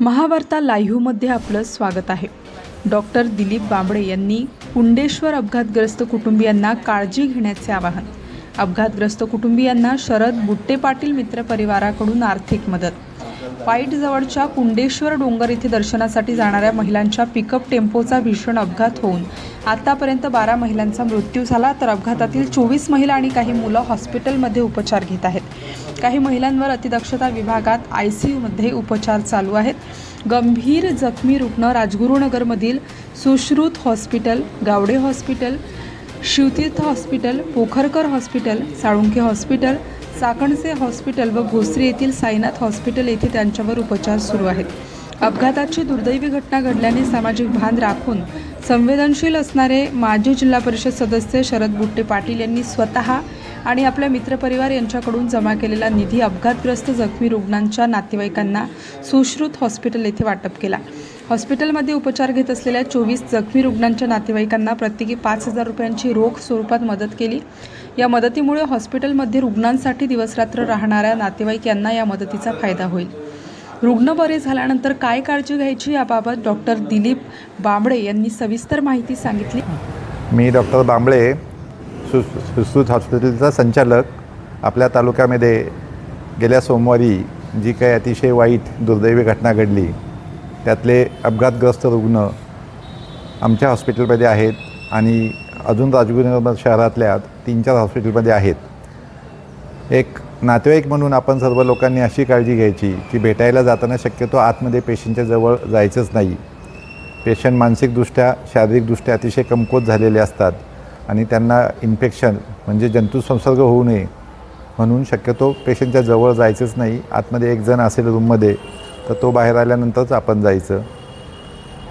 महावार्ता लाईव्हमध्ये आपलं स्वागत आहे. डॉक्टर दिलीप बांबळे यांनी कुंडेश्वर अपघातग्रस्त कुटुंबियांना काळजी घेण्याचे आवाहन. अपघातग्रस्त कुटुंबियांना शरद बुट्टे पाटील मित्र परिवाराकडून आर्थिक मदत. वाईट जवळच्या कुंडेश्वर डोंगर येथे दर्शनासाठी जाणाऱ्या महिलांच्या पिकअप टेम्पोचा भीषण अपघात होऊन आतापर्यंत बारा महिलांचा मृत्यू झाला तर अपघातातील चोवीस महिला आणि काही मुलं हॉस्पिटलमध्ये उपचार घेत आहेत. काही महिलांवर अतिदक्षता विभागात आय सी यूमध्ये उपचार चालू आहेत. गंभीर जखमी रुग्ण राजगुरुनगरमधील Sushrut hospital Gawade hospital Shivtirth hospital Pokharkar hospital Salunkhe hospital चाकणचे hospital व भोसरी येथील साईनाथ हॉस्पिटल येथे त्यांच्यावर उपचार सुरू आहेत. अपघाताची दुर्दैवी घटना घडल्याने सामाजिक भान राखून संवेदनशील असणारे माजी जिल्हा परिषद सदस्य शरद बुट्टे पाटील यांनी स्वतः आणि आपल्या मित्रपरिवार यांच्याकडून जमा केलेला निधी अपघातग्रस्त जखमी रुग्णांच्या नातेवाईकांना सुश्रुत हॉस्पिटल येथे वाटप केला. हॉस्पिटलमध्ये उपचार घेत असलेल्या चोवीस जखमी रुग्णांच्या नातेवाईकांना प्रत्येकी पाच हजार रुपयांची रोख स्वरूपात मदत केली. या मदतीमुळे हॉस्पिटलमध्ये रुग्णांसाठी दिवसरात्र राहणाऱ्या नातेवाईक यांना या मदतीचा फायदा होईल. रुग्ण बरे झाल्यानंतर काय काळजी घ्यायची याबाबत डॉक्टर दिलीप बांबळे यांनी सविस्तर माहिती सांगितली. मी डॉक्टर बांबळे सुश्रुत हॉस्पिटलचा संचालक. आपल्या तालुक्यामध्ये गेल्या सोमवारी जी काही अतिशय वाईट दुर्दैवी घटना घडली त्यातले अपघातग्रस्त रुग्ण आमच्या हॉस्पिटलमध्ये आहेत आणि अजून राजगुरुनगर शहरातल्या तीन चार हॉस्पिटलमध्ये आहेत. एक नातेवाईक म्हणून आपण सर्व लोकांनी अशी काळजी घ्यायची की भेटायला जाताना शक्यतो आतमध्ये पेशंटच्या जवळ जायचंच नाही. पेशंट मानसिकदृष्ट्या शारीरिकदृष्ट्या अतिशय कमकुवत झालेले असतात आणि त्यांना इन्फेक्शन म्हणजे जंतुसंसर्ग होऊ नये म्हणून शक्यतो पेशंटच्या जवळ जायचंच नाही. आतमध्ये एक जण असेल रूममध्ये तर तो बाहेर आल्यानंतरच आपण जायचं.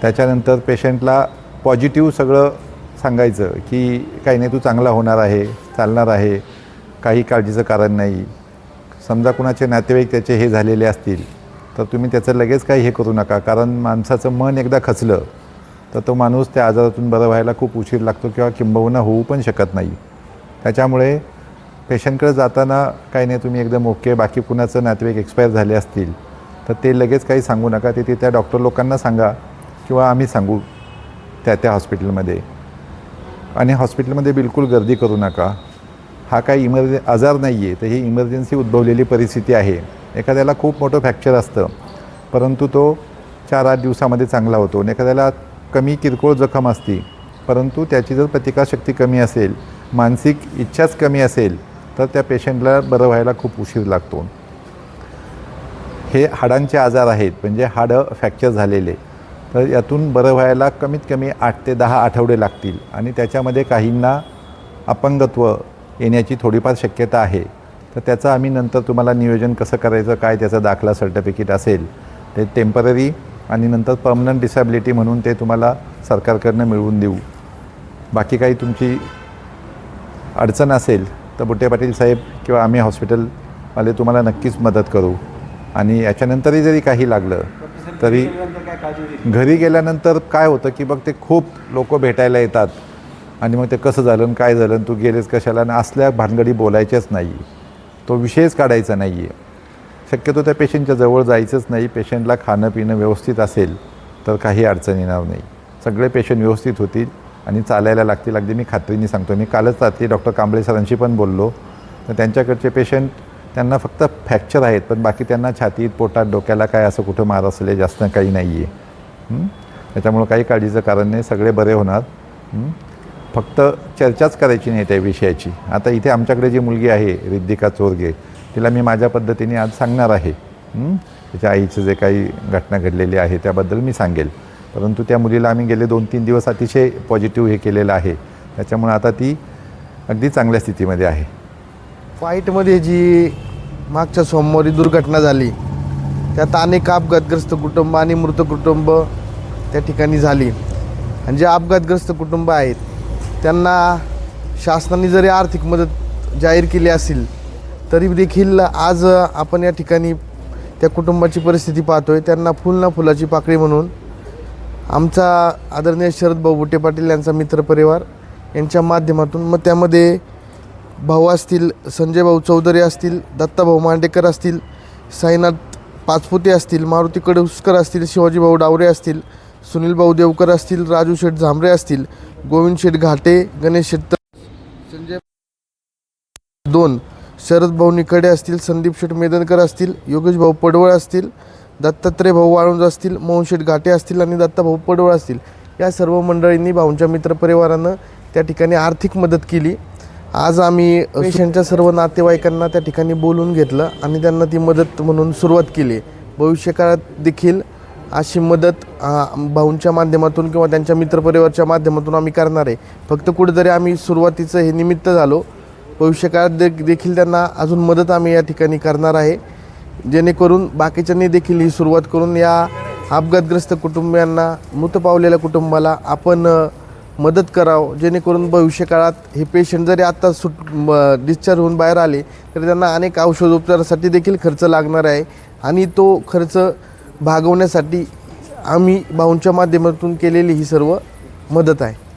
त्याच्यानंतर पेशंटला पॉझिटिव्ह सगळं सांगायचं की काही नाही तू चांगला होणार आहे चालणार आहे काही काळजीचं कारण नाही. समजा कुणाचे नातेवाईक त्याचे हे झालेले असतील तर तुम्ही त्याचं लगेच काही हे करू नका. कारण माणसाचं मन एकदा खचलं तर तो माणूस त्या आजारातून बरं व्हायला खूप उशीर लागतो किंवा किंबहुना होऊ पण शकत नाही. त्याच्यामुळे पेशंटकडे जाताना काही नाही तुम्ही एकदम ओके बाकी कुणाचं नातेवाईक एक्सपायर झाले असतील तर ते लगेच काही सांगू नका. ते त्या डॉक्टर लोकांना सांगा किंवा आम्ही सांगू त्या त्या हॉस्पिटलमध्ये. आणि हॉस्पिटलमध्ये बिलकुल गर्दी करू नका. हा काही इमर्ज आजार नाही आहे तर ही इमर्जन्सी उद्भवलेली परिस्थिती आहे. एखाद्याला खूप मोठं फ्रॅक्चर असतं. परंतु तो चार आठ दिवसामध्ये चांगला होतो. आणि एखाद्याला कमी किरकोळ जखम असती. परंतु त्याची जर प्रतिकारशक्ती कमी असेल मानसिक इच्छाच कमी असेल तर त्या पेशंटला बरं व्हायला खूप उशीर लागतो. हे हाडांचे आजार आहेत म्हणजे हाडं फ्रॅक्चर झालेले तर यातून बरं व्हायला कमीत कमी आठ ते दहा आठवडे लागतील. आणि त्याच्यामध्ये काहींना अपंगत्व येण्याची थोडीफार शक्यता आहे. तर त्याचं आम्ही नंतर तुम्हाला नियोजन कसं करायचं काय त्याचं दाखला सर्टिफिकेट असेल ते टेंपररी आणि नंतर पर्मनंट डिसॅबिलिटी म्हणून ते तुम्हाला सरकारकडनं मिळवून देऊ. बाकी काही तुमची अडचण असेल तर बुट्टे पाटील साहेब किंवा आम्ही हॉस्पिटलवाले तुम्हाला नक्कीच मदत करू. आणि याच्यानंतरही जरी काही लागलं तरी घरी गेल्यानंतर काय होतं की बघ ते खूप लोक भेटायला येतात. आणि मग ते कसं झालं आणि काय झालं तू गेलेस कशाला आणि असल्या भानगडी बोलायच्याच नाही. तो विषयच काढायचा नाही आहे शक्यतो त्या पेशंटच्या जवळ जायचंच नाही. पेशंटला खाणं पिणं व्यवस्थित असेल तर काही अडचण येणार नाही. सगळे पेशंट व्यवस्थित होतील आणि चालायला लागतील. अगदी मी खात्रीने सांगतो. मी कालच रात्री डॉक्टर कांबळे सरांशी पण बोललो. तर त्यांच्याकडचे पेशंट त्यांना फक्त फ्रॅक्चर आहेत पण बाकी त्यांना छातीत पोटात डोक्याला काय असं कुठं मार असले जास्त काही नाही आहे त्याच्यामुळं काही काळजीचं कारण नाही सगळे बरे होणार. फक्त चर्चाच करायची नाही त्या विषयाची. आता इथे आमच्याकडे जी मुलगी आहे रिद्धिका चोरगे तिला मी माझ्या पद्धतीने आज सांगणार आहे. तिच्या आईचं जे काही घटना घडलेली आहे त्याबद्दल मी सांगेल. परंतु त्या मुलीला आम्ही गेले दोन तीन दिवस अतिशय पॉझिटिव्ह हे केलेलं आहे. त्याच्यामुळे आता ती अगदी चांगल्या स्थितीमध्ये आहे. फाईटमध्ये जी मागच्या सोमवारी दुर्घटना झाली. त्यात अनेक अपघातग्रस्त कुटुंब आणि मृत कुटुंब त्या ठिकाणी झाली. आणि जे अपघातग्रस्त कुटुंब आहेत त्यांना शासनाने जरी आर्थिक मदत जाहीर केली असेल तरी देखील आज आपण या ठिकाणी त्या कुटुंबाची परिस्थिती पाहतोय. त्यांना फुल ना फुलाची पाकळी म्हणून आमचा आदरणीय शरद भाऊ बुटे पाटील यांचा मित्रपरिवार यांच्या माध्यमातून मग त्यामध्ये भाऊ असतील संजय भाऊ चौधरी असतील दत्ताभाऊ मांडेकर असतील साईनाथ पाचपुते असतील मारुती कडुसकर असतील शिवाजीभाऊ डावरे असतील सुनील भाऊ देवकर असतील राजू शेठ झांबरे असतील गोविंद शेठ घाटे गणेश शेठ संजय दोन शरद भाऊ निकडे असतील संदीप शेठ मेदनकर असतील योगेश भाऊ पडवळ असतील दत्तात्रय भाऊ वाळुंज असतील मोहन शेठ घाटे असतील आणि दत्ताभाऊ पडवळ असतील. या सर्व मंडळींनी भाऊंच्या मित्रपरिवारानं त्या ठिकाणी आर्थिक मदत केली. आज आम्ही पेशंटच्या सर्व नातेवाईकांना त्या ठिकाणी बोलून घेतलं आणि त्यांना ती मदत म्हणून सुरुवात केली. भविष्यकाळात देखील अशी मदत भाऊंच्या माध्यमातून किंवा त्यांच्या मित्रपरिवारच्या माध्यमातून आम्ही करणार आहे. फक्त कुठेतरी आम्ही सुरुवातीचं हे निमित्त झालो. भविष्यकाळात दे देखील त्यांना अजून मदत आम्ही या ठिकाणी करणार आहे. जेणेकरून बाकीच्यांनी देखील ही सुरुवात करून या अपघातग्रस्त कुटुंबियांना मृत पावलेल्या कुटुंबाला आपण मदत करावं जेणेकरून भविष्यकाळात हे पेशंट जरी आत्ता सुट डिस्चार्ज होऊन बाहेर आले तरी त्यांना अनेक औषधोपचारासाठी देखील खर्च लागणार आहे. आणि तो खर्च भागवण्यासाठी आम्ही भाऊंच्या माध्यमातून केलेली ही सर्व मदत आहे.